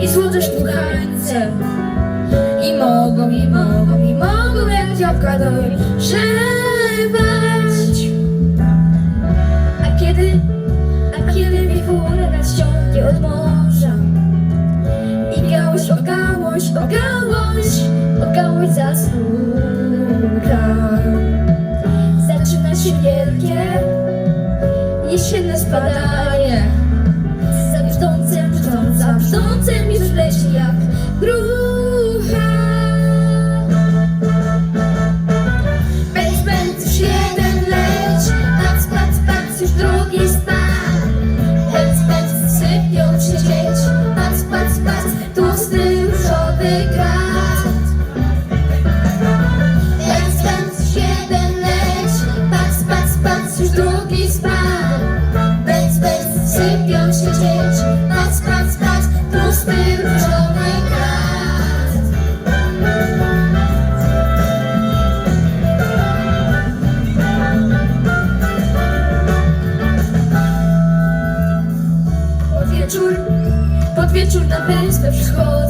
i złodziesz tu hańce. I mogą, i mogą, i mogą jak dziabka dojrzewać. A kiedy, a kiedy wichura nas ciągnie od morza i gałąź o gałąź, o gałąź, o gałąź zasnuka. Zaczyna się wielkie, jesienne spadanie za wrzącem już leży jak grób. wieczór na wyspę wszystko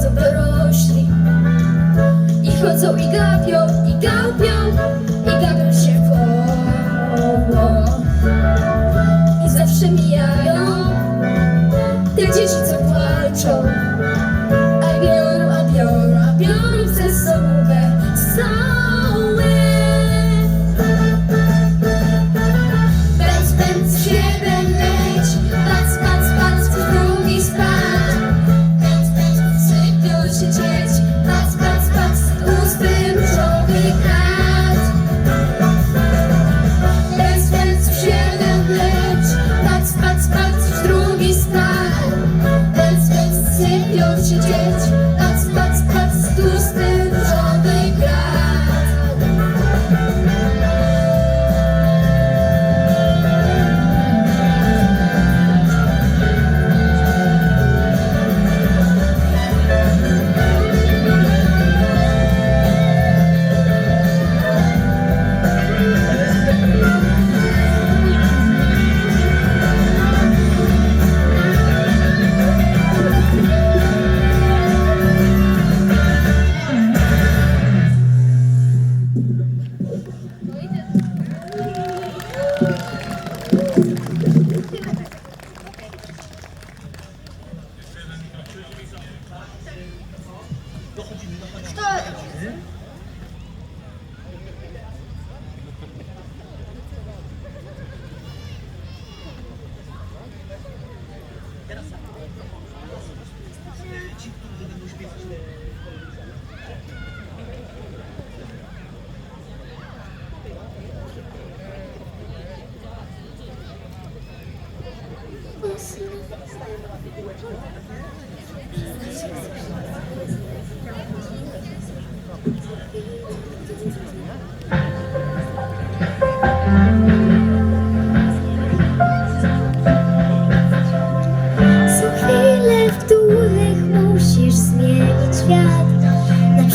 好均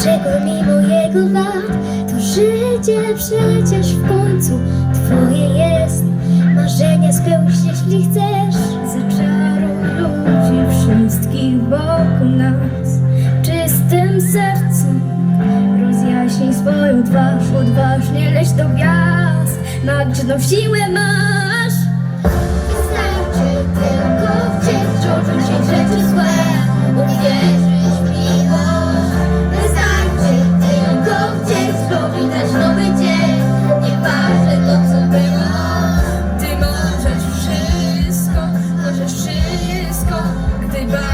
niczego mimo jego wad? To życie przecież w końcu twoje jest. Marzenia spełnisz jeśli chcesz. Zaczaruj ludzi wszystkich wokół nas Czystym sercem rozjaśnij swoją twarz Odważnie leś do gwiazd. Magiczną siłę masz. everybody.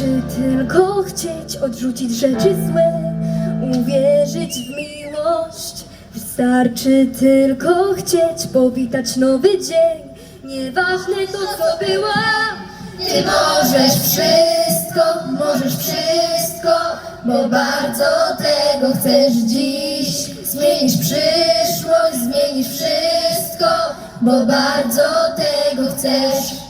Wystarczy tylko chcieć odrzucić rzeczy złe, uwierzyć w miłość. Wystarczy tylko chcieć powitać nowy dzień, nieważne to co było. Ty możesz wszystko, możesz wszystko, bo bardzo tego chcesz dziś. Zmienisz przyszłość, zmienisz wszystko, bo bardzo tego chcesz.